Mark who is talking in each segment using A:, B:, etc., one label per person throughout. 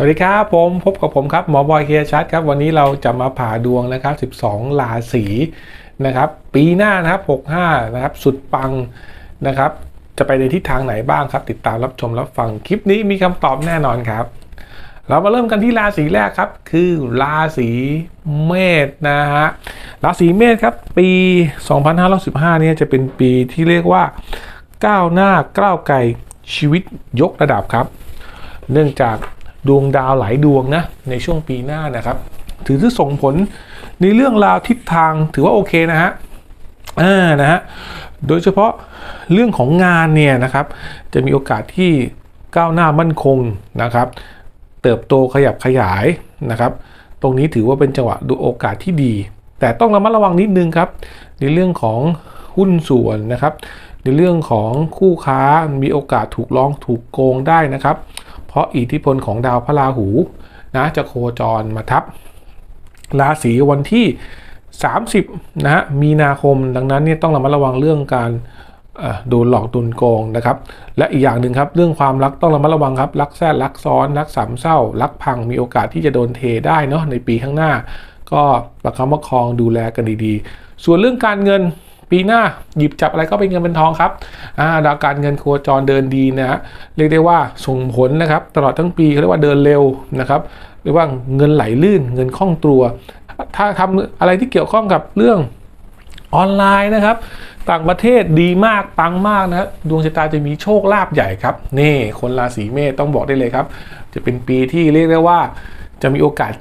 A: สวัสดีครับผมพบกับผมครับหมอบอยเคียชัดครับวันนี้เราจะมาผ่าดวงนะครับ 12 ราศีนะครับปีหน้านะครับ 65 นะครับสุดปังนะครับจะไปในทิศทางไหนบ้างครับ ติดตามรับชมรับฟังคลิปนี้มีคำตอบแน่นอนครับ เรามาเริ่มกันที่ราศีแรกครับ คือราศีเมษนะฮะราศีเมษครับปี 2515เนี่ยจะเป็นปีที่เรียกว่าก้าวหน้าก้าวไกลชีวิตยกระดับครับ เนื่องจาก ดวงดาวหลายดวงนะในช่วงปีหน้านะครับ ถือที่ส่งผลในเรื่องราวทิศทางถือว่าโอเคนะฮะอ่านะฮะโดยเฉพาะเรื่องของงานเนี่ยนะครับ จะมีโอกาสที่ก้าวหน้ามั่นคงนะครับ เติบโตขยับขยายนะครับ ตรงนี้ถือว่าเป็นจังหวะดูโอกาสที่ดี แต่ต้องระมัดระวังนิดนึงครับ ในเรื่องของหุ้นส่วนนะครับ ในเรื่องของคู่ค้ามีโอกาสถูกร้องถูกโกงได้นะครับ ราะอิทธิพลของดาวพระราหูนะจะโคจรมาทับราศีวันที่ 30นะฮะมีนาคมดังนั้นเนี่ยต้องระมัดระวังเรื่องการโดนหลอกโดนโกงนะครับ และอีกอย่างหนึ่งครับเรื่องความรักต้องระมัดระวังครับรักแท้รักซ้อนรักสามเศร้า รักพังมีโอกาสที่จะโดนเทได้เนาะในปีข้างหน้า ก็ประคับประคองดูแลกันดีๆ ส่วนเรื่องการเงิน ปีหน้าหยิบจับอะไรก็เป็นเงินเป็นทองครับดาวการเงินโคจรเดินดีนะฮะเรียกได้ว่าส่งผลนะครับ ตลอดทั้งปีเขาเรียกว่าเดินเร็วนะครับเรียกว่าเงินไหลลื่น เงินคล่องตัว ถ้าทำอะไรที่เกี่ยวข้องกับเรื่องออนไลน์นะครับ ต่างประเทศดีมากปังมากนะดวงชะตาจะมีโชคลาภใหญ่ครับนี่คนราศีเมษต้องบอกได้เลยครับ จะเป็นปีที่เรียกได้ว่าจะมีโอกาส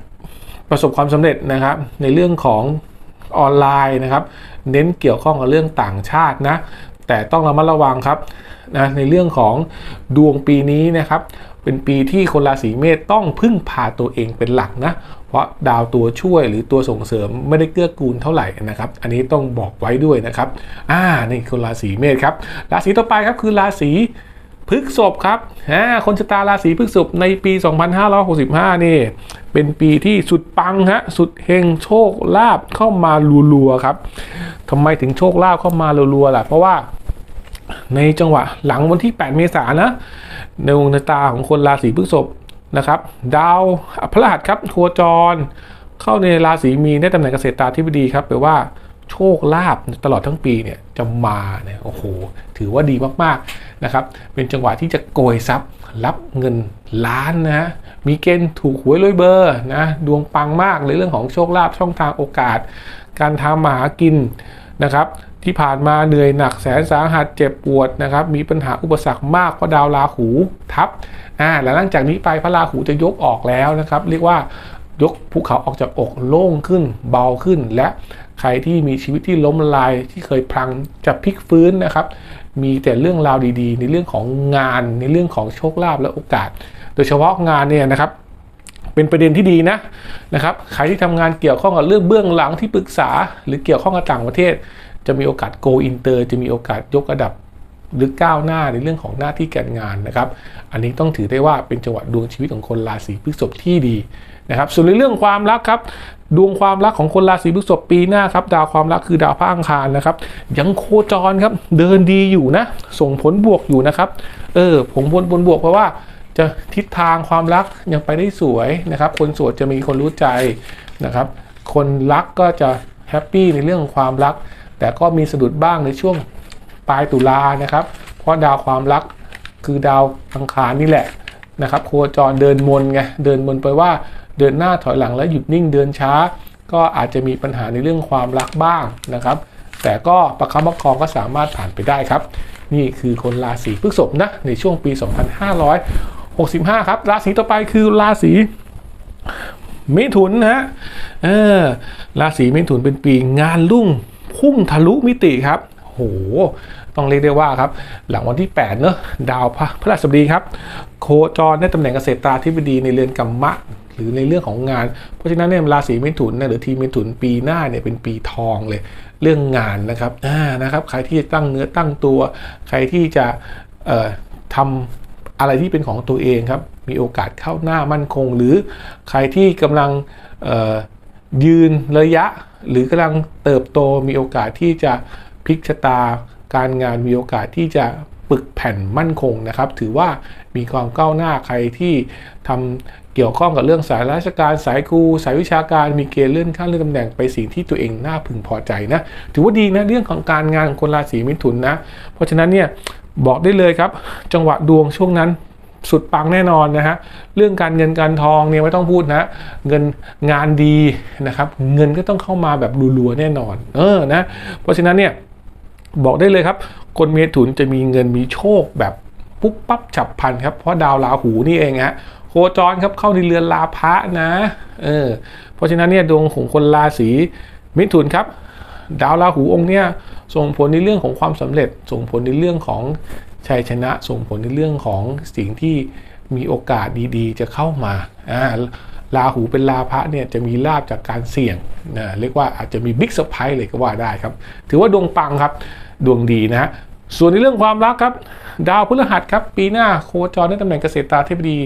A: ประสบความสำเร็จนะครับ ในเรื่องของ ออนไลน์นะครับ เน้นเกี่ยวข้องกับเรื่องต่างชาตินะแต่ต้องระมัดระวังครับนะในเรื่องของดวงปีนี้นะครับ เป็นปีที่คนราศีเมษต้องพึ่งพาตัวเองเป็นหลักนะเพราะดาวตัวช่วยหรือตัวส่งเสริมไม่ได้เกื้อกูลเท่าไหร่นะครับ อันนี้ต้องบอกไว้ด้วยนะครับ อ่านี่คนราศีเมษครับราศีต่อไปครับคือราศี พฤกษภครับอ่าคนชะตาราศีพฤกษภในปี 2565 นี่ เป็นปีที่สุดปังฮะ สุดเฮงโชคลาภเข้ามารัวๆครับทำไมถึงโชคลาภเข้ามารัวๆล่ะ เพราะว่าในจังหวะหลังวันที่ 8 เมษายนนะ ในดวงชะตาของคนราศีพฤษภนะครับ ดาวพฤหัสครับโคจร เข้าในราศีมีนได้ตำแหน่งเกษตราธิบดีครับแปลว่า โชคลาภตลอดทั้งปีเนี่ยจะมาเนี่ยโอ้โหถือว่าดีมากๆนะครับ เป็นจังหวะที่จะโกยทรัพย์รับเงินล้านนะ มีเกณฑ์ถูกหวยรวยเบอร์นะดวงปังมากในเรื่องของโชคลาภช่องทางโอกาส การทำมาหากินนะครับที่ผ่านมาเหนื่อยหนักแสนสาหัสเจ็บปวดนะครับ มีปัญหาอุปสรรคมากเพราะดาวราหูทับอ่าแล้วหลังจากนี้ไปพระราหูจะยกออกแล้วนะครับ เรียกว่ายกภูเขาออกจากอกโล่งขึ้นเบาขึ้นและ ใครที่มีชีวิตที่ล้มลายที่เคยพลังจะพลิกฟื้นนะครับ มีแต่เรื่องราวดีๆ ในเรื่องของงานในเรื่องของโชคลาภและโอกาส โดยเฉพาะงานเนี่ยนะครับเป็นประเด็นที่ดีนะนะครับใครที่ทำงานเกี่ยวข้องกับเรื่องเบื้องหลังที่ปรึกษา หรือเกี่ยวข้องกับต่างประเทศ จะมีโอกาส go inter จะมีโอกาสยกระดับหรือก้าวหน้าในเรื่องของหน้าที่การงานนะครับ อันนี้ต้องถือได้ว่าเป็นจังหวะดวงชีวิตของคนราศีพฤษภที่ดีนะครับ ส่วนในเรื่องความรักครับ ดวงความรักของคนราศีพฤษภปีหน้าครับดาวความรักคือดาวพระอังคารนะครับ ยังโคจรครับ เดินดีอยู่นะ ส่งผลบวกอยู่นะครับ เออผมผลบนบวกเพราะว่าจะทิศทางความรักยังไปได้สวยนะครับ คนโสดจะมีคนรู้ใจนะครับ คนรักก็จะแฮปปี้ในเรื่องของความรัก แต่ก็มีสะดุดบ้างในช่วงปลายตุลานะครับ เพราะดาวความรักคือดาวอังคารนี่แหละนะครับ โคจรเดินมนไงเดินมนไปว่า เดินหน้าถอยหลังแล้วหยุดนิ่งเดินช้า ก็อาจจะมีปัญหาในเรื่องความรักบ้างนะครับ แต่ก็ประคับประคองก็สามารถผ่านไปได้ครับ นี่คือคนราศีพฤษภนะในช่วงปี 2565 ครับราศีต่อไปคือราศีมิถุนนะฮะเออราศีมิถุนเป็นปีงานรุ่งพุ่งทะลุมิติครับโหต้องเรียกได้ว่าครับ หลังวันที่ 8 เนอะดาวพระพฤหัสบดีครับ โคจรได้ตำแหน่งเกษตราธิบดีในเรือนกรรมะ หรือในเรื่องของงาน เพราะฉะนั้นเนี่ยราศีมิถุนเนี่ยหรือทีมมิถุนปีหน้าเนี่ยเป็นปีทองเลย เรื่องงานนะครับอ่านะครับใครที่จะตั้งเนื้อตั้งตัว ใครที่จะเอ่อทำอะไรที่เป็นของตัวเองครับ มีโอกาสเข้าหน้ามั่นคง หรือใครที่กำลังยืนระยะ หรือกำลังเติบโตมีโอกาสที่จะพลิกชะตา การงานมีโอกาสที่จะ ปึกแผ่นมั่นคงนะครับ ถือว่ามีความก้าวหน้าใครที่ทำเกี่ยวข้องกับเรื่องสายราชการสายครูสายวิชาการมีเกณฑ์เลื่อนขั้นเลื่อนตำแหน่งไปสิ่งที่ตัวเองน่าพึงพอใจนะ ถือว่าดีนะเรื่องของการงานของคนราศีมิถุนนะ เพราะฉะนั้นเนี่ยบอกได้เลยครับ จังหวะดวงช่วงนั้นสุดปังแน่นอนนะฮะเรื่องการเงินการทองเนี่ยไม่ต้องพูดนะ เงินงานดีนะครับ เงินก็ต้องเข้ามาแบบรัวๆแน่นอน เออนะ เพราะฉะนั้นเนี่ยบอกได้เลยครับ คนเมถุนจะมีเงินมีโชคแบบปุ๊บปั๊บฉับพลันครับ เพราะดาวราหูนี่เองฮะโคจรครับเข้าในเรือนลาภะนะเออเพราะฉะนั้นเนี่ยดวงของคนราศีมิถุนครับ ดาวราหูองค์เนี่ยส่งผลในเรื่องของความสำเร็จ ส่งผลในเรื่องของชัยชนะ ส่งผลในเรื่องของสิ่งที่มีโอกาสดีๆ จะเข้ามาอ่าราหูเป็นลาภะเนี่ยจะมีลาบจากการเสี่ยงนะเรียกว่าอาจจะมีบิ๊กเซอร์ไพรส์เลยก็ว่าได้ครับ ถือว่าดวงปังครับ ดวงดีนะฮะ ส่วนในเรื่องความรักครับ ดาวพฤหัสครับ ปีหน้าโคจรในตำแหน่งเกษตรตาธิบดี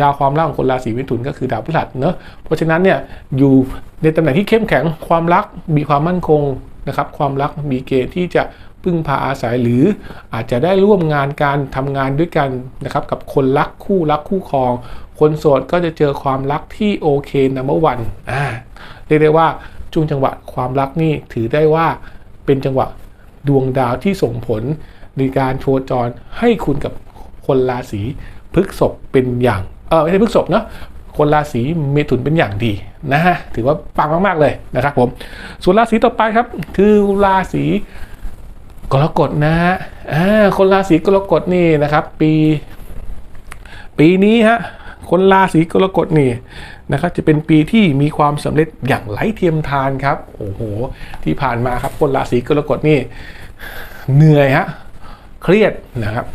A: ดาวความรักของคนราศีมิถุนก็คือดาวพฤหัสเนอะเพราะฉะนั้นเนี่ยอยู่ในตำแหน่งที่เข้มแข็งความรักมีความมั่นคงนะครับความรักมีเกณฑ์ที่จะพึ่งพาอาศัยหรืออาจจะได้ร่วมงานการทำงานด้วยกันนะครับกับคนรักคู่รักคู่ครอง คนโสดก็จะเจอความรักที่โอเคนัมเบอวันอ่าเรียกได้ว่าช่วงจังหวะความรักนี่ถือได้ว่าเป็นจังหวะ ดวงดาวที่ส่งผลในการโชจรให้คุณกับคนราศีพฤกษภเป็นอย่างเออไม่ใช่พฤกษภเนาะคนราศีเมถุนเป็นอย่างดีนะฮะถือว่าปังมาก ๆ เลยนะครับผมส่วนราศีต่อไปครับ คือราศีกรกฎนะฮะคนราศีกรกฎนี่นะครับ ปี ปีนี้ฮะ คนราศีกรกฎนี่นะครับจะเป็นปีที่มีความสำเร็จอย่างไร้เทียมทานครับโอ้โหที่ผ่านมาครับคนราศีกรกฎนี่เหนื่อยฮะเครียดนะครับ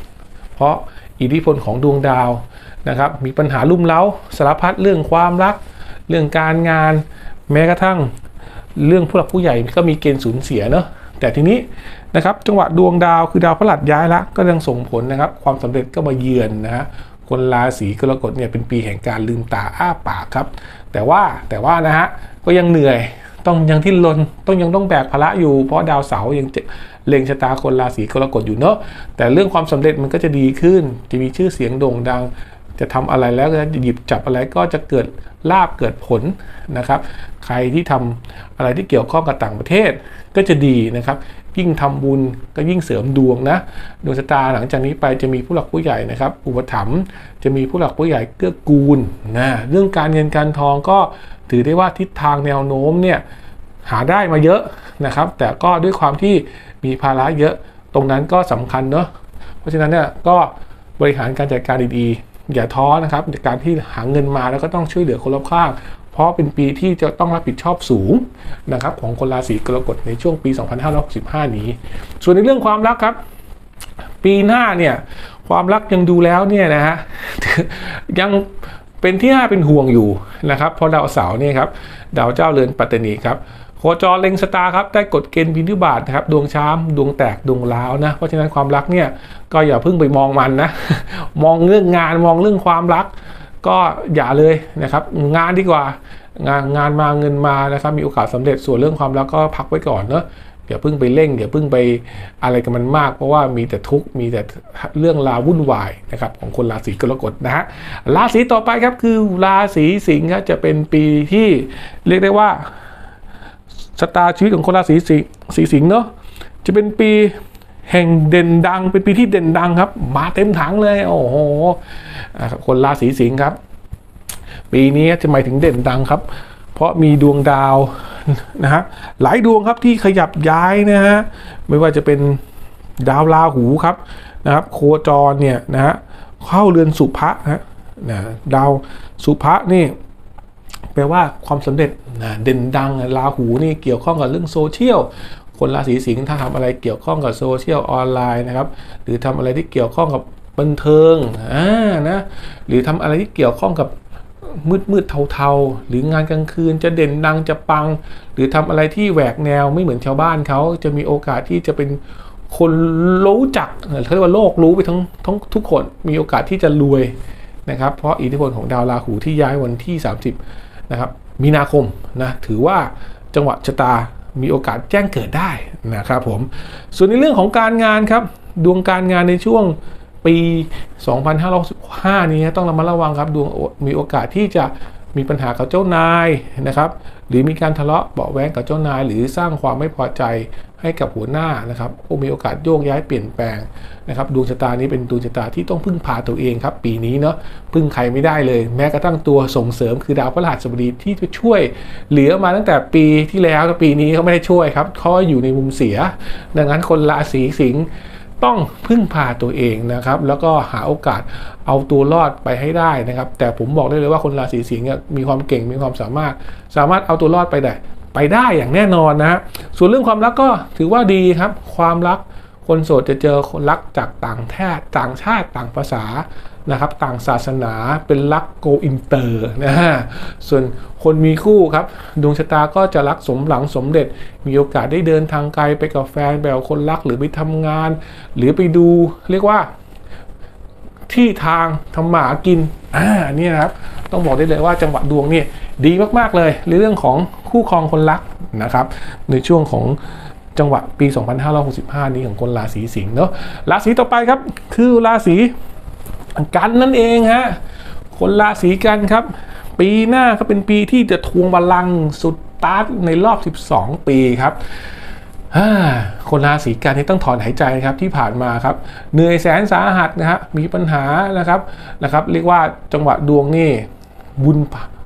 A: เพราะอิทธิพลของดวงดาวนะครับ มีปัญหาลุ่มเล้าสารพัดเรื่องความรัก เรื่องการงาน แม้กระทั่งเรื่องผู้หลักผู้ใหญ่ก็มีเกณฑ์สูญเสียเนาะแต่ทีนี้นะครับจังหวะดวงดาวคือดาวพฤหัสย้ายละก็ยังส่งผลนะครับ ความสำเร็จก็มาเยือนนะฮะ คนราศีกรกฎเนี่ยเป็นปีแห่งการลืมตาอ้าปากครับ แต่ว่าแต่ว่านะฮะก็ยังเหนื่อยต้องยังที่ลนต้องยังต้องแบกภาระอยู่เพราะดาวเสาร์ยังเล็งชะตาคนราศีกรกฎอยู่เนาะแต่เรื่องความสำเร็จมันก็จะดีขึ้น จะมีชื่อเสียงโด่งดัง จะทำอะไรแล้วก็จะหยิบจับอะไรก็จะเกิดลาบเกิดผลนะครับ ใครที่ทำอะไรที่เกี่ยวข้องกับต่างประเทศก็จะดีนะครับ ยิ่งทำบุญก็ยิ่งเสริมดวงนะดวงชะตาหลังจากนี้ไปจะมีผู้หลักผู้ใหญ่นะครับ อุปถัมภ์จะมีผู้หลักผู้ใหญ่เกื้อกูลนะเรื่องการเงินการทองก็ถือได้ว่าทิศทางแนวโน้มเนี่ยหาได้มาเยอะนะครับ แต่ก็ด้วยความที่มีภาระเยอะตรงนั้นก็สำคัญเนาะเพราะฉะนั้นเนี่ยก็บริหารการจัดการดีๆอย่าท้อนะครับการที่หาเงินมาแล้วก็ต้องช่วยเหลือคนรอบข้าง เพราะเป็นปีที่จะต้องรับผิดชอบสูงนะครับของคนราศีกรกฎในช่วงปี 2565 นี้ ส่วนในเรื่องความรักครับ ปีหน้าเนี่ยความรักยังดูแล้วเนี่ยนะฮะยังเป็นที่น่าเป็นห่วงอยู่นะครับเพราะดาวเสาร์เนี่ยครับดาวเจ้าเรือนปัตตานีครับโคจรเล็งสตาครับได้กฎเกณฑ์พินิบาตนะครับดวงช้ำดวงแตกดวงร้าวนะเพราะฉะนั้นความรักเนี่ยก็อย่าเพิ่งไปมองมันนะมองเรื่องงานมองเรื่องความรัก ก็อย่าเลยนะครับงานดีกว่างานงานมาเงินมานะครับมีโอกาสสำเร็จส่วนเรื่องความรักก็พักไว้ก่อนเนอะอย่าเพิ่งไปเร่งอย่าเพิ่งไปอะไรกับมันมาก เพราะว่ามีแต่ทุกข์มีแต่เรื่องราววุ่นวายนะครับของคนราศีกรกฎนะฮะราศีต่อไปครับคือราศีสิงห์ครับจะเป็นปีที่เรียกได้ว่าชะตาชีวิตของคนราศีสิงห์สีสิงห์เนาะจะเป็นปี แห่งเด่นดังเป็นปีที่เด่นดังครับ มาเต็มถังเลย โอ้โหคนราศีสิงห์ครับ ปีนี้จะหมายถึงเด่นดังครับ เพราะมีดวงดาวนะฮะหลายดวงครับที่ขยับย้ายนะฮะไม่ว่าจะเป็นดาวราหูครับนะครับ โคจรเนี่ยนะฮะเข้าเรือนสุภะฮะนะดาวสุภะนี่แปลว่าความสำเร็จนะเด่นดังราหูนี่เกี่ยวข้องกับเรื่องโซเชียล คนราศีสิงห์ถ้าทำอะไรเกี่ยวข้องกับโซเชียลออนไลน์นะครับ หรือทำอะไรที่เกี่ยวข้องกับบันเทิงอ่านะหรือทำอะไรที่เกี่ยวข้องกับมืดมืดเทาๆ หรืองานกลางคืนจะเด่นดังจะปัง หรือทำอะไรที่แหวกแนวไม่เหมือนชาวบ้านเขาจะมีโอกาสที่จะเป็นคนรู้จักเขาเรียกว่าโลกรู้ไปทั้งทั้งทุกคนมีโอกาสที่จะรวยนะครับ เพราะอิทธิพลของดาวราหูที่ย้ายวันที่ 30 นะครับ มีนาคมนะถือว่าจังหวะชะตา มีโอกาสแจ้งเกิดได้นะครับผมส่วนในเรื่องของการงานครับดวงการงานในช่วงปี 2565 นี้ต้องระมัดระวังครับดวงมีโอกาสที่จะ มีปัญหากับเจ้านายนะครับ หรือมีการทะเลาะเบาะแว้งกับเจ้านาย หรือสร้างความไม่พอใจให้กับหัวหน้านะครับโอมีโอกาสโยกย้ายเปลี่ยนแปลงนะครับดวงชะตานี้เป็นดวงชะตาที่ต้องพึ่งพาตัวเองครับ ปีนี้เนาะพึ่งใครไม่ได้เลย แม้กระทั่งตัวส่งเสริมคือดาวพฤหัสบดีที่จะช่วย เหลือมาตั้งแต่ปีที่แล้วปีนี้เขาไม่ได้ช่วยครับเขาอยู่ในมุมเสีย ดังนั้นคนราศีสิงห์ ต้องพึ่งพาตัวเองนะครับ แล้วก็หาโอกาสเอาตัวรอดไปให้ได้นะครับ แต่ผมบอกได้เลยว่าคนราศีสิงห์เนี่ยมีความเก่งมีความสามารถ สามารถเอาตัวรอดไปได้ ไปได้อย่างแน่นอนนะฮะส่วนเรื่องความรักก็ถือว่าดีครับ ความรักคนโสดจะเจอคนรักจากต่างแทศต่างชาติต่างภาษา นะครับต่างศาสนาเป็นรักโกอินเตอร์นะฮะส่วนคนมีคู่ครับ ดวงชะตาก็จะรักสมหลังสมเด็จ มีโอกาสได้เดินทางไกลไปกับแฟนแบบคนรักหรือไปทำงาน หรือไปดูเรียกว่าที่ทางทำหมากินอ่านี่นะครับต้องบอกได้เลยว่าจังหวะดวงนี่ดีมากๆเลยในเรื่องของคู่ครองคนรักนะครับ ในช่วงของจังหวะปี 2565 นี้ของคนราศีสิงห์เนาะราศีต่อไปครับ คือราศี กันนั่นเองฮะคนราศีกันครับ ปีหน้าก็เป็นปีที่จะทวงบัลลังสุดตาร์ทในรอบ 12 ปีครับคนราศีกันนี่ต้องถอนหายใจครับที่ผ่านมาครับเหนื่อยแสนสาหัสนะฮะมีปัญหานะครับนะครับ เรียกว่าจังหวะดวงนี่บุญ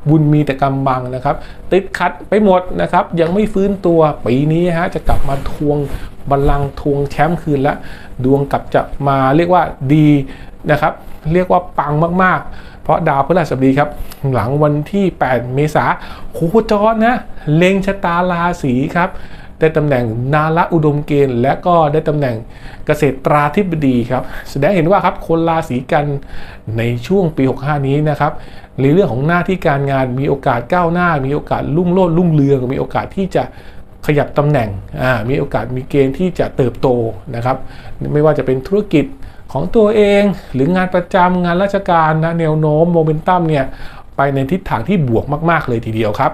A: บุญมีแต่กำบังนะครับ ติดขัดไปหมดนะครับ ยังไม่ฟื้นตัวปีนี้ฮะจะกลับมาทวงบัลลังก์ทวงแชมป์คืนละ ดวงกลับจะมาเรียกว่าดีนะครับ เรียกว่าปังมากๆ เพราะดาวพฤหัสบดีครับ หลังวันที่ 8 เมษาโคจรนะเล็งชะตาราศีครับได้ตำแหน่งนาระอุดมเกณฑ์ และก็ได้ตำแหน่งเกษตราธิบดีครับ แสดงเห็นว่าครับคนราศีกันในช่วงปี 65 นี้นะครับในเรื่องของหน้าที่การงานมีโอกาสก้าวหน้า มีโอกาสรุ่งโรจน์รุ่งเรือง มีโอกาสที่จะขยับตำแหน่งมีโอกาสมีเกณฑ์ที่จะเติบโตนะครับ ไม่ว่าจะเป็นธุรกิจ ของตัวเองหรืองานประจำงานราชการนะแนวโน้มโมเมนตัมเนี่ยไปในทิศทางที่บวกมาก ๆ เลยทีเดียวครับ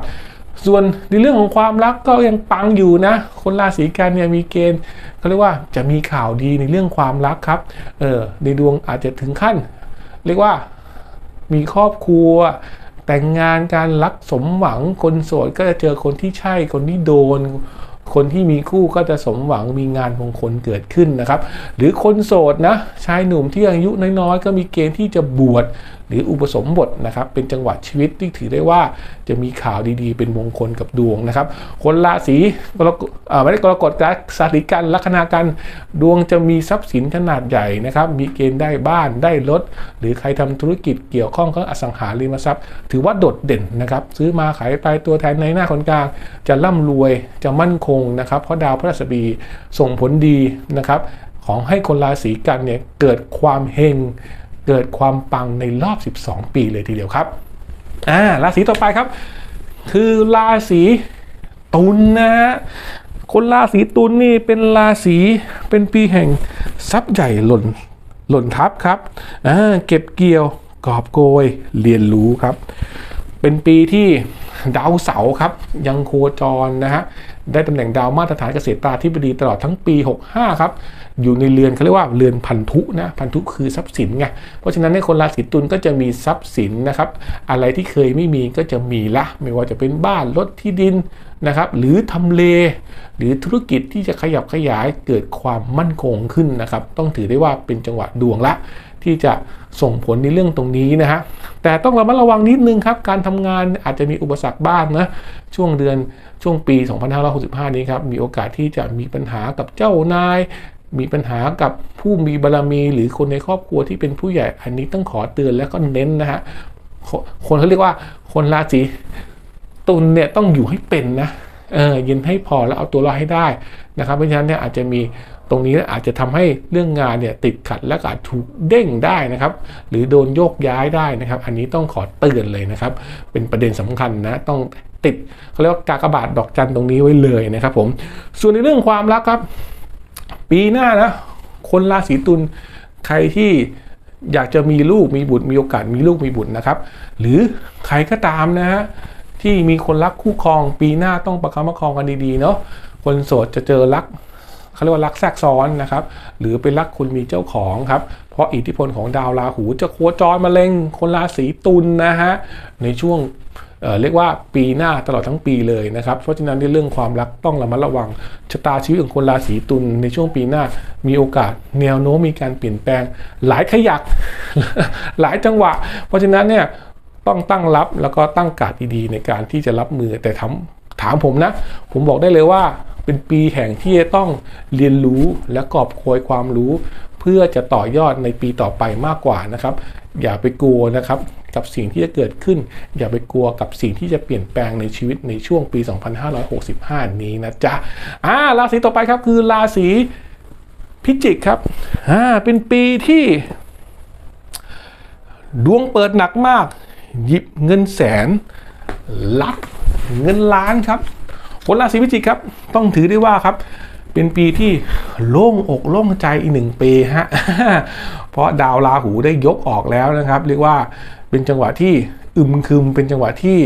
A: ส่วนในเรื่องของความรักก็ยังปังอยู่นะ คนราศีกันเนี่ยมีเกณฑ์เขาเรียกว่าจะมีข่าวดีในเรื่องความรักครับเออในดวงอาจจะถึงขั้น เรียกว่ามีครอบครัวแต่งงานการรักสมหวังคนโสดก็จะเจอคนที่ใช่คนที่โดน คนที่มีคู่ก็จะสมหวังมีงานมงคลเกิดขึ้นนะครับ หรือคนโสดนะชายหนุ่มที่อายุน้อยๆก็มีเกณฑ์ที่จะบวช หรืออุปสมบทนะครับเป็นจังหวะชีวิตที่ถือได้ว่าจะมีข่าวดีๆ เป็นมงคลกับดวงนะครับ คนราศีกรกฎอ่าไม่ได้กรกฎนะราศีกันลัคนากันดวงจะมีทรัพย์สินขนาดใหญ่นะครับ มีเกณฑ์ได้บ้านได้รถหรือใครทำธุรกิจเกี่ยวข้องกับอสังหาริมทรัพย์ ถือว่าโดดเด่นนะครับซื้อมาขายไปตัวแทนในหน้าคนกลาง จะร่ำรวยจะมั่นคงนะครับเพราะดาวพฤหัสบดีส่งผลดีนะครับของให้คนราศีกันเนี่ยเกิดความเฮง เกิดความปังในรอบ 12 ปีเลยทีเดียวครับอ่าราศีต่อไปครับ คือราศีตุลนะฮะคนราศีตุลนี่เป็นราศีเป็นปีแห่งทรัพย์ใหญ่หล่นหล่นทับครับอ่าเก็บเกี่ยวกอบโกยเรียนรู้ครับ เป็นปีที่ดาวเสาร์ครับยังโคจรนะฮะได้ตำแหน่งดาวมาตรฐานเกษตราธิบดีตลอดทั้งปี 65 ครับ อยู่ในเรือนเขาเรียกว่าเรือนพันธุนะ พันธุคือทรัพย์สินไง เพราะฉะนั้นในคนราศีตุลก็จะมีทรัพย์สินนะครับ อะไรที่เคยไม่มีก็จะมีละ ไม่ว่าจะเป็นบ้านรถที่ดินนะครับ หรือทำเล หรือธุรกิจที่จะขยับขยายเกิดความมั่นคงขึ้นนะครับ ต้องถือได้ว่าเป็นจังหวะดวงละ ที่จะส่งผลในเรื่องตรงนี้นะฮะแต่ต้องระมัดระวังนิดนึงครับ การทำงานอาจจะมีอุปสรรคบ้างนะช่วงเดือนช่วงปี 2565 นี้ครับมีโอกาสที่จะมีปัญหากับเจ้านาย มีปัญหากับผู้มีบารมี หรือคนในครอบครัวที่เป็นผู้ใหญ่อันนี้ต้องขอเตือนแล้วก็เน้นนะฮะคนเขาเรียกว่าคนราศีตุลเนี่ยต้องอยู่ให้เป็นนะ เออเย็นให้พอแล้วเอาตัวรอดให้ได้นะครับ เพราะฉะนั้นเนี่ยอาจจะมีตรงนี้อาจจะทำให้เรื่องงานเนี่ยติดขัดและอาจถูกเด้งได้นะครับ หรือโดนโยกย้ายได้นะครับ อันนี้ต้องขอเตือนเลยนะครับ เป็นประเด็นสำคัญนะต้องติดเขาเรียกว่ากากบาทดอกจันตรงนี้ไว้เลยนะครับผมส่วนในเรื่องความรักครับ ปีหน้านะคนราศีตุลใครที่อยากจะมีลูกมีบุตรมีโอกาสมีลูกมีบุตรนะครับ หรือใครก็ตามนะฮะ ที่มีคนรักคู่ครอง ปีหน้าต้องประคับประคองกันดีๆเนาะคนโสดจะเจอรักเขาเรียกว่ารักแทรกซ้อนนะครับ หรือเป็นรักคนมีเจ้าของครับ เพราะอิทธิพลของดาวราหูจะโคจรมาเล็งคนราศีตุลนะฮะในช่วงเออเรียกว่าปีหน้าตลอดทั้งปีเลยนะครับ เพราะฉะนั้นในเรื่องความรักต้องระมัดระวังชะตาชีวิตของคนราศีตุลในช่วงปีหน้ามีโอกาสแนวโน้มมีการเปลี่ยนแปลงหลายขยักหลายจังหวะ เพราะฉะนั้นเนี่ย ต้องตั้งรับแล้วก็ตั้งการดดีๆในการที่จะรับมือแต่ถามถามผมนะ ผมบอกได้เลยว่าเป็นปีแห่งที่จะต้องเรียนรู้และกอบโกยความรู้ เพื่อจะต่อยอดในปีต่อไปมากกว่านะครับ อย่าไปกลัวนะครับกับสิ่งที่จะเกิดขึ้น อย่าไปกลัวกับสิ่งที่จะเปลี่ยนแปลงในชีวิตในช่วงปี 2565 นี้นะจ๊ะอ่าราศีต่อไปครับคือราศีพิจิกครับอ่าเป็นปีที่ ดวงเปิดหนักมาก หยิบเงินแสนรับเงินล้านครับคนราศีพิจิกครับ ต้องถือได้ว่าครับ เป็นปีที่โล่งอกโล่งใจอีกหนึ่งปีฮะเพราะดาวราหูได้ยกออกแล้วนะครับ เรียกว่าเป็นจังหวะที่อึมครึมเป็นจังหวะที่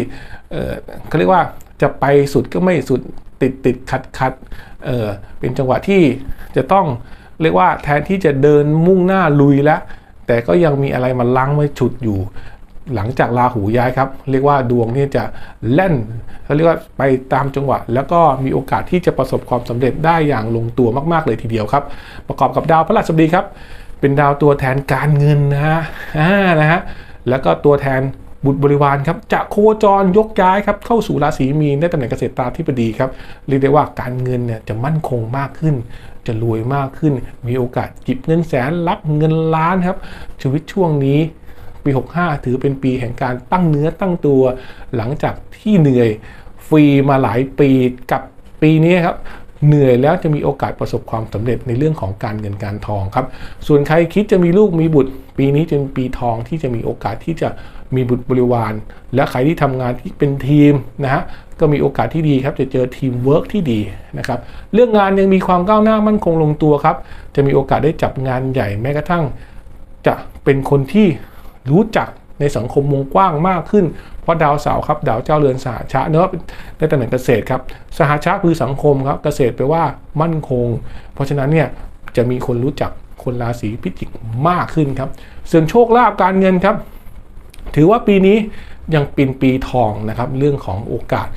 A: เขาเรียกว่าจะไปสุดก็ไม่สุดติดติดขัดขัดเออเป็นจังหวะที่จะต้องเรียกว่าแทนที่จะเดินมุ่งหน้าลุยแล้วแต่ก็ยังมีอะไรมาล้างไว้ฉุดอยู่ หลังจากราหูย้ายครับ เรียกว่าดวงนี่จะแล่นเขาเรียกว่าไปตามจังหวะ แล้วก็มีโอกาสที่จะประสบความสำเร็จได้อย่างลงตัวมาก ๆ เลยทีเดียวครับ ประกอบกับดาวพระราชบดีครับ เป็นดาวตัวแทนการเงินนะฮะอ่านะฮะแล้วก็ตัวแทนบุตรบริวารครับจะโคจรยกย้ายครับเข้าสู่ราศีมีนได้ตำแหน่งเกษตรตาธิบดีครับเรียกได้ว่าการเงินเนี่ยจะมั่นคงมากขึ้น จะรวยมากขึ้น มีโอกาสหยิบเงินแสนรับเงินล้านครับชีวิตช่วงนี้ ปี 65 ถือเป็นปีแห่งการตั้งเนื้อตั้งตัว หลังจากที่เหนื่อยฟรีมาหลายปีกับปีนี้ครับเหนื่อยแล้วจะมีโอกาสประสบความสำเร็จในเรื่องของการเงินการทองครับ ส่วนใครคิดจะมีลูกมีบุตร ปีนี้จะเป็นปีทองที่จะมีโอกาสที่จะมีบุตรบริวาร และใครที่ทำงานที่เป็นทีมนะฮะก็มีโอกาสที่ดีครับจะเจอทีมเวิร์กที่ดีนะครับเรื่องงานยังมีความก้าวหน้ามั่นคงลงตัวครับ จะมีโอกาสได้จับงานใหญ่แม้กระทั่ง จะเป็นคนที่ รู้จักในสังคมวงกว้างมากขึ้น เพราะดาวเสาร์ครับดาวเจ้าเรือนสหชะเนอะในตำแหน่งเกษตรครับสหชะคือสังคมครับเกษตรแปลว่ามั่นคง เพราะฉะนั้นเนี่ยจะมีคนรู้จักคนราศีพิจิกมากขึ้นครับส่วนโชคลาภการเงินครับ ถือว่าปีนี้ยังเป็นปีทองนะครับ เรื่องของโอกาส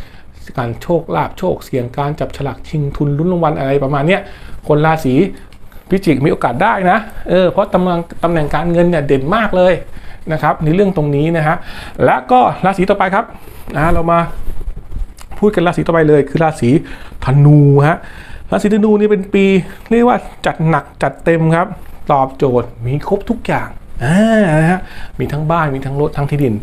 A: การโชคลาภโชคเสี่ยงการจับฉลากชิงทุนลุ้นรางวัลอะไรประมาณเนี้ยคนราศีพิจิกมีโอกาสได้นะเออเพราะตำแหน่งตำแหน่งการเงินเนี่ยเด่นมากเลย นะครับในเรื่องตรงนี้นะฮะและก็ราศีต่อไปครับนะเรามาพูดกันราศีต่อไปเลย คือราศีธนูฮะราศีธนูนี่เป็นปีเรียกว่าจัดหนักจัดเต็มครับ ตอบโจทย์มีครบทุกอย่างอ่านะฮะมีทั้งบ้านมีทั้งรถทั้งที่ดิน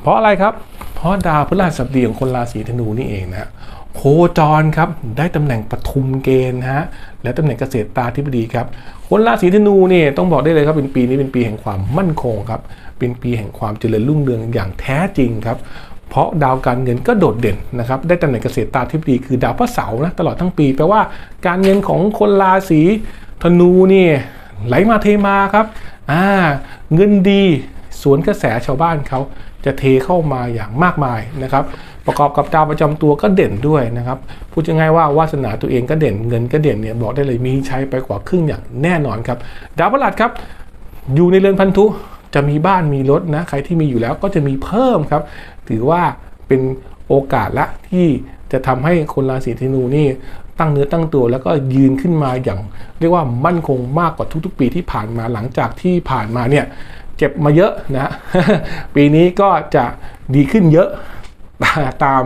A: เพราะอะไรครับ เพราะดาวพฤหัสบดีของคนราศีธนูนี่เองนะฮะ โคจรครับได้ตำแหน่งปทุมเกณฑ์ฮะและตำแหน่งเกษตรตาธิบดีครับคนราศีธนูเนี่ยต้องบอกได้เลยครับเป็นปีนี้เป็นปีแห่งความมั่นคงครับเป็นปีแห่งความเจริญรุ่งเรืองอย่างแท้จริงครับเพราะดาวการเงินก็โดดเด่นนะครับได้ตำแหน่งเกษตรตาธิบดีคือดาวพระเสาร์นะตลอดทั้งปีแปลว่าการเงินของคนราศีธนูนี่ไหลมาเทมาครับอ่าเงินดีสวนกระแสชาวบ้านเขาจะเทเข้ามาอย่างมากมายนะครับ ประกอบกับดาวประจำตัวก็เด่นด้วยนะครับพูดยังไงว่าวาสนาตัวเองก็เด่นเงินก็เด่นเนี่ยบอกได้เลยมีใช้ไปกว่าครึ่งอย่างแน่นอนครับดาวพฤหัสครับอยู่ในเรือนพันธุจะมีบ้านมีรถนะใครที่มีอยู่แล้วก็จะมีเพิ่มครับ ถือว่าเป็นโอกาสละที่จะทำให้คนราศีธนูนี่ตั้งเนื้อตั้งตัวแล้วก็ยืนขึ้นมาอย่าง เรียกว่ามั่นคงมากกว่าทุก ๆ ปีที่ผ่านมาหลังจากที่ผ่านมาเนี่ยเจ็บมาเยอะนะ ปีนี้ก็จะดีขึ้นเยอะ ตาม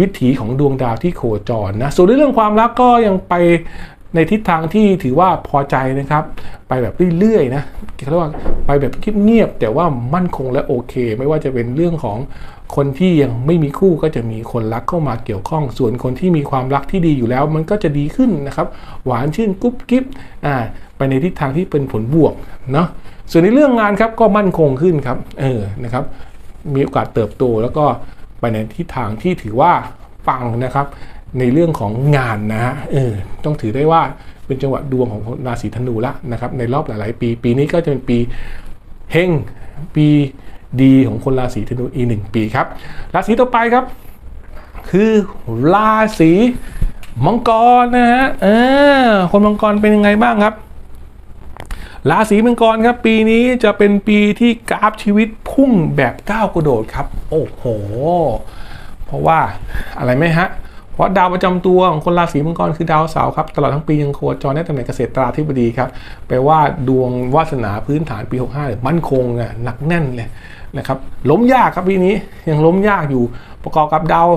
A: วิถีของดวงดาวที่โคจรนะส่วนในเรื่องความรักก็ยังไปในทิศทางที่ถือว่าพอใจนะครับ ไปแบบเรื่อยๆนะเขาเรียกว่าไปแบบเงียบๆแต่ว่ามั่นคงและโอเค ไม่ว่าจะเป็นเรื่องของคนที่ยังไม่มีคู่ก็จะมีคนรักเข้ามาเกี่ยวข้อง ส่วนคนที่มีความรักที่ดีอยู่แล้ว มันก็จะดีขึ้นนะครับ หวานชื่นกุ๊บกิ๊บอ่าไปในทิศทางที่เป็นผลบวกเนาะส่วนในเรื่องงานครับก็มั่นคงขึ้นครับเออนะครับ มีโอกาสเติบโต แล้วก็ไปในทิศทางที่ถือว่าปังนะครับ ในเรื่องของงานนะฮะเออต้องถือได้ว่าเป็นจังหวะดวงของราศีธนูละนะครับ ในรอบหลาย ๆ ปี ปีนี้ก็จะเป็นปีเฮงปีดีของคนราศีธนูอีกหนึ่งปีครับราศีต่อไปครับ คือราศีมังกรนะฮะเออคนมังกรเป็นยังไงบ้างครับ ราศีมังกรครับ ปีนี้จะเป็นปีที่กราฟชีวิตพุ่งแบบก้าวกระโดดครับ โอ้โห เพราะว่าอะไรไหมฮะ เพราะดาวประจำตัวของคนราศีมังกรคือดาวเสาร์ครับ ตลอดทั้งปียังโคจรในตำแหน่งเกษตราธิบดีครับแปลว่าดวงวาสนาพื้นฐานปี 65เนี่ยมั่นคงอะหนักแน่นเลยนะครับล้มยากครับปีนี้ยังล้มยากอยู่ประกอบกับดาว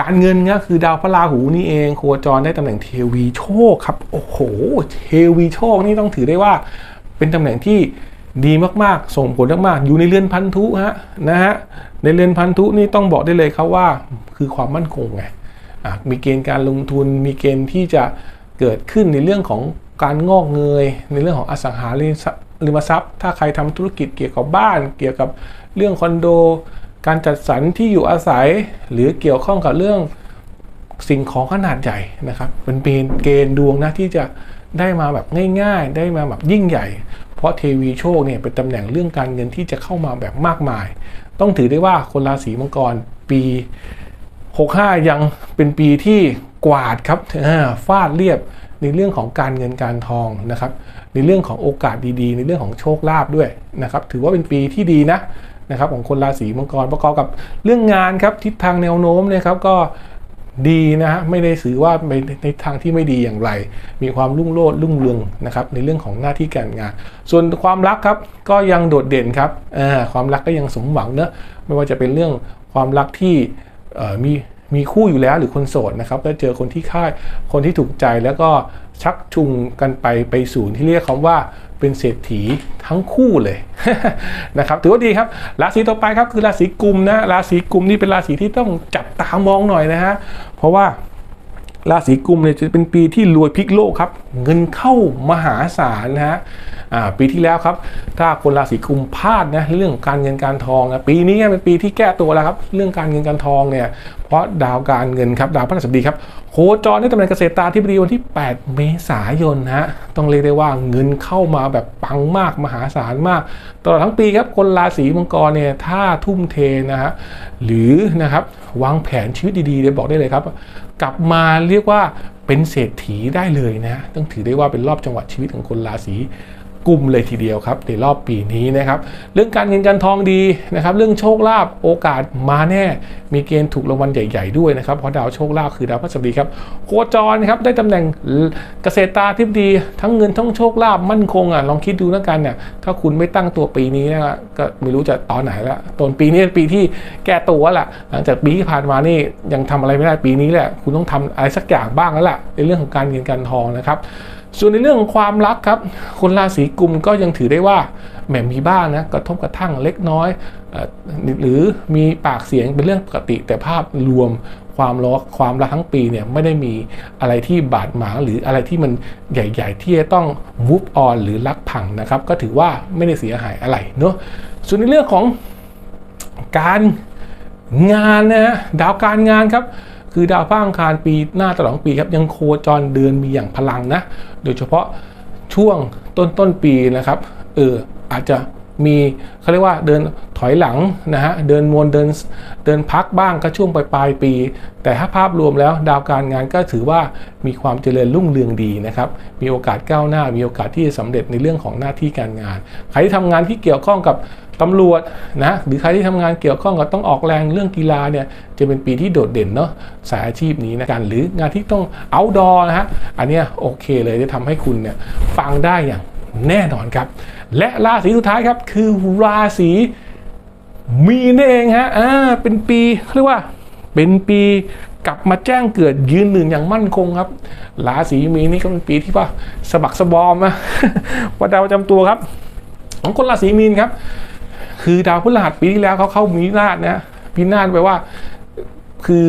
A: การเงินก็คือดาวพระราหูนี่เอง โคจรได้ตำแหน่งเทวีโชคครับ โอ้โห เทวีโชคนี่ต้องถือได้ว่า เป็นตำแหน่งที่ดีมากๆ ส่งผลมากๆ อยู่ในเรือนพันธุฮะนะฮะ ในเรือนพันธุนี่ต้องบอกได้เลยครับว่าคือความมั่นคงไงมีเกณฑ์การลงทุน มีเกณฑ์ที่จะเกิดขึ้นในเรื่องของการงอกเงย ในเรื่องของอสังหาริมทรัพย์ ถ้าใครทำธุรกิจเกี่ยวกับบ้าน เกี่ยวกับเรื่องคอนโด การจัดสรรที่อยู่อาศัย หรือเกี่ยวข้องกับเรื่องสิ่งของขนาดใหญ่นะครับเป็นเป็นเกณฑ์ดวงนะที่จะได้มาแบบง่าย ๆ ได้มาแบบยิ่งใหญ่ เพราะเทวีโชคเนี่ยเป็นตำแหน่งเรื่องการเงินที่จะเข้ามาแบบมากมาย ต้องถือได้ว่าคนราศีมังกรปี 65 ยังเป็นปีที่กวาดครับฟาดเรียบในเรื่องของการเงินการทองนะครับ ในเรื่องของโอกาสดีๆ ในเรื่องของโชคลาภด้วยนะครับ ถือว่าเป็นปีที่ดีนะนะครับของคนราศีมังกรประกอบกับเรื่องงานครับทิศทางแนวโน้มเนะครับก็ ดีนะฮะไม่ได้สื่อว่าไปในทางที่ไม่ดีอย่างไร มีความรุ่งโรจน์รุ่งเรืองนะครับในเรื่องของหน้าที่การงาน ส่วนความรักครับก็ยังโดดเด่นครับความรักก็ยังสมหวังเนอะไม่ว่าจะเป็นเรื่องความรักที่มีมีคู่อยู่แล้วหรือคนโสดนะครับแล้วเจอคนที่ค่ายคนที่ถูกใจแล้วก็ชักจูงกันไปไปสู่ที่เรียกคำว่าเป็นเศรษฐีทั้งคู่เลยนะครับถือว่าดีครับ ราศีต่อไปครับคือราศีกุมนะราศีกุมนี่เป็นราศีที่ต้องจับตามองหน่อยนะฮะ เพราะว่าราศีกุมเนี่ยจะเป็นปีที่รวยพลิกโลกครับ เงินเข้ามหาศาลนะฮะปีที่แล้วครับ ถ้าคนราศีกุมพลาดนะเรื่องการเงินการทองนะปีนี้เป็นปีที่แก้ตัวแล้วครับ เรื่องการเงินการทองเนี่ยเพราะดาวการเงินครับดาวพฤหัสบดีครับ โคจรในตำแหน่งเกษตรตาธิบดีวันที่ 8 เมษายนนะฮะต้องเรียกได้ว่าเงินเข้ามาแบบปังมากมหาศาลมาก ตลอดทั้งปีครับคนราศีมังกรเนี่ยถ้าทุ่มเทนะฮะหรือนะครับวางแผนชีวิตดีๆเดี๋ยวบอกได้เลยครับ กลับมาเรียกว่าเป็นเศรษฐีได้เลยนะต้องถือได้ว่าเป็นรอบจังหวะชีวิตของคนราศี กลุ่มเลยทีเดียวครับในรอบปีนี้นะครับ เรื่องการเงินการทองดีนะครับ เรื่องโชคลาภโอกาสมาแน่ มีเกณฑ์ถูกรางวัลใหญ่ ๆ ด้วยนะครับเพราะดาวโชคลาภคือดาวพฤหัสบดีครับโคจรครับได้ตำแหน่งเกษตราธิบดี ทั้งเงินทั้งโชคลาภมั่นคงอะลองคิดดูแล้วกันเนี่ยถ้าคุณไม่ตั้งตัวปีนี้นะก็ไม่รู้จะตอนไหนละต้นปีนี้เป็นปีที่แก้ตัวละหลังจากปีที่ผ่านมานี่ยังทำอะไรไม่ได้ปีนี้แหละคุณต้องทำอะไรสักอย่างบ้างแล้วแหละในเรื่องของการเงินการทองนะครับ ส่วนในเรื่องของความรักครับ คนราศีกุมก็ยังถือได้ว่าแหมมีบ้างนะกระทบกระทั่งเล็กน้อย หรือมีปากเสียงเป็นเรื่องปกติ แต่ภาพรวมความรักความรักทั้งปีเนี่ยไม่ได้มีอะไรที่บาดหมางหรืออะไรที่มันใหญ่ ๆ ที่จะต้อง move on หรือรักผังนะครับ ก็ถือว่าไม่ได้เสียหายอะไรเนาะส่วนในเรื่องของการงานนะดาวการงานครับ คือดาวพระอังคารปีหน้าตลอดทั้งปีครับยังโคจรเดือนมีอย่างพลังนะ โดยเฉพาะช่วงต้นต้นปีนะครับเอออาจจะมีเขาเรียกว่าเดินถอยหลังนะฮะเดินวนเดินเดินพักบ้างก็ช่วงปลายปลายปี แต่ถ้าภาพรวมแล้วดาวการงานก็ถือว่ามีความเจริญรุ่งเรืองดีนะครับมีโอกาสก้าวหน้า มีโอกาสที่จะสำเร็จในเรื่องของหน้าที่การงาน ใครที่ทำงานที่เกี่ยวข้องกับ ตำรวจนะหรือใครที่ทำงานเกี่ยวข้องกับต้องออกแรงเรื่องกีฬาเนี่ยจะเป็นปีที่โดดเด่นเนาะสายอาชีพนี้นะกันหรืองานที่ต้อง outdoor นะฮะอันเนี้ยโอเคเลยจะทำให้คุณเนี่ยฟังได้อย่างแน่นอนครับ และราศีสุดท้ายครับคือราศีมีนเองฮะอ่าเป็นปีเขาเรียกว่าเป็นปีกลับมาแจ้งเกิดยืนหนึ่งอย่างมั่นคงครับ ราศีมีนนี่ก็เป็นปีที่ว่าสะบักสะบอมนะว่าดาวประจำตัวครับ ของคนราศีมีนครับ คือดาวพฤหัสปีที่แล้วเขาเข้ามีนาศนะพินาศแปลว่า คือ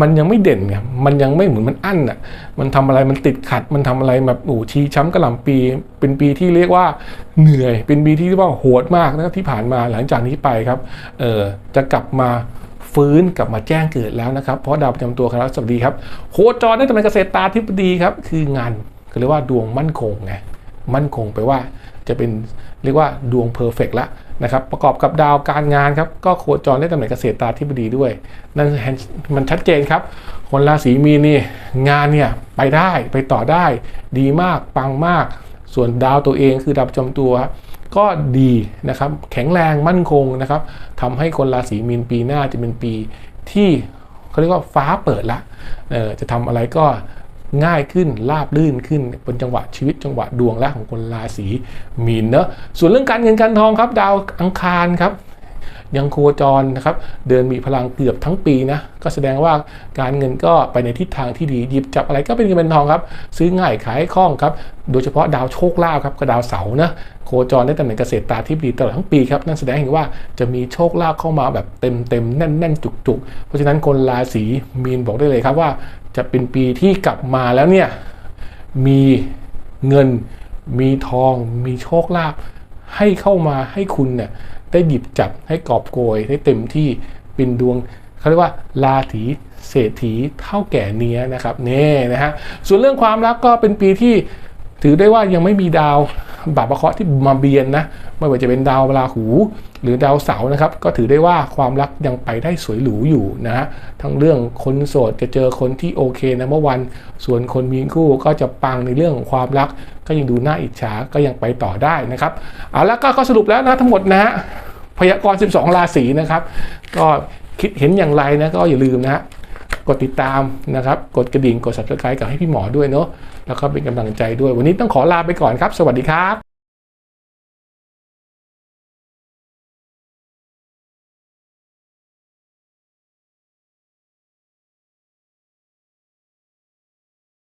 A: มันยังไม่เด่นไงมันยังไม่เหมือนมันอั้นอะ มันทำอะไรมันติดขัด มันทำอะไรแบบโอ้ชี้ช้ำกระหล่ำปี เป็นปีที่เรียกว่าเหนื่อย เป็นปีที่เรียกว่าโหดมากนะที่ผ่านมาหลังจากนี้ไปครับ เออจะกลับมาฟื้นกลับมาแจ้งเกิดแล้วนะครับ เพราะดาวประจำตัวคณะสวัสดีครับ โคจรได้ตำแหน่งเกษตรตาธิบดีครับ คืองานเขาเรียกว่าดวงมั่นคงไง มั่นคงไปลว่าจะเป็นเรียกว่าดวงเพอร์เฟกต์ละ นะครับประกอบกับดาวการงานครับก็โคจรได้ตำแหน่งเกษตรตาธิบดีด้วย นั่นมันชัดเจนครับ คนราศีมีนนี่งานเนี่ยไปได้ไปต่อได้ ดีมากปังมาก ส่วนดาวตัวเองคือดาวประจำตัวก็ดีนะครับแข็งแรงมั่นคงนะครับทำให้คนราศีมีนปีหน้าจะเป็นปีที่เขาเรียกว่าฟ้าเปิดละจะทำอะไรก็ ง่ายขึ้นราบลื่นขึ้นเป็นจังหวะชีวิตจังหวะดวงและของคนราศีมีนเนอะส่วนเรื่องการเงินการทองครับดาวอังคารครับยังโคจรนะครับเดินมีพลังเกือบทั้งปีนะก็แสดงว่าการเงินก็ไปในทิศทางที่ดีหยิบจับอะไรก็เป็นเงินเป็นทองครับ ซื้อง่ายขายคล่องครับ โดยเฉพาะดาวโชคลาภครับกับดาวเสาร์นะโคจรได้ตำแหน่งเกษตรตาธิบดีตลอดทั้งปีครับนั่นแสดงเห็นว่าจะมีโชคลาภเข้ามาแบบเต็มเต็มแน่นแน่นจุกจุกเพราะฉะนั้นคนราศีมีนบอกได้เลยครับว่า จะเป็นปีที่กลับมาแล้วเนี่ย มีเงินมีทอง มีโชคลาภให้เข้ามาให้คุณเนี่ยได้หยิบจับให้กอบโกยได้เต็มที่เป็นดวงเขาเรียกว่าราถีเศรษฐีเท่าแก่เนี้ยนะครับเน่นะฮะส่วนเรื่องความรักก็เป็นปีที่ ถือได้ว่ายังไม่มีดาวบาปประเคราะห์ที่มาเบียนนะไม่ว่าจะเป็นดาวราหู หรือดาวเสาร์นะครับ ก็ถือได้ว่าความรักยังไปได้สวยหรูอยู่นะฮะทั้งเรื่องคนโสดจะเจอคนที่โอเคนะเมื่อวัน ส่วนคนมีคู่ก็จะปังในเรื่องของความรัก ก็ยังดูน่าอิจฉาก็ยังไปต่อได้นะครับเอาแล้วก็ก็สรุปแล้วนะทั้งหมดนะฮะพยากรณ์ 12 ราศีนะครับ ก็คิดเห็นอย่างไรนะก็อย่าลืมนะฮะ กดติดตามนะครับ กดกระดิ่ง กด subscribe กับให้พี่หมอด้วยเนาะ แล้วก็เป็นกำลังใจด้วย วันนี้ต้องขอลาไปก่อนครับ สวัสดีครับ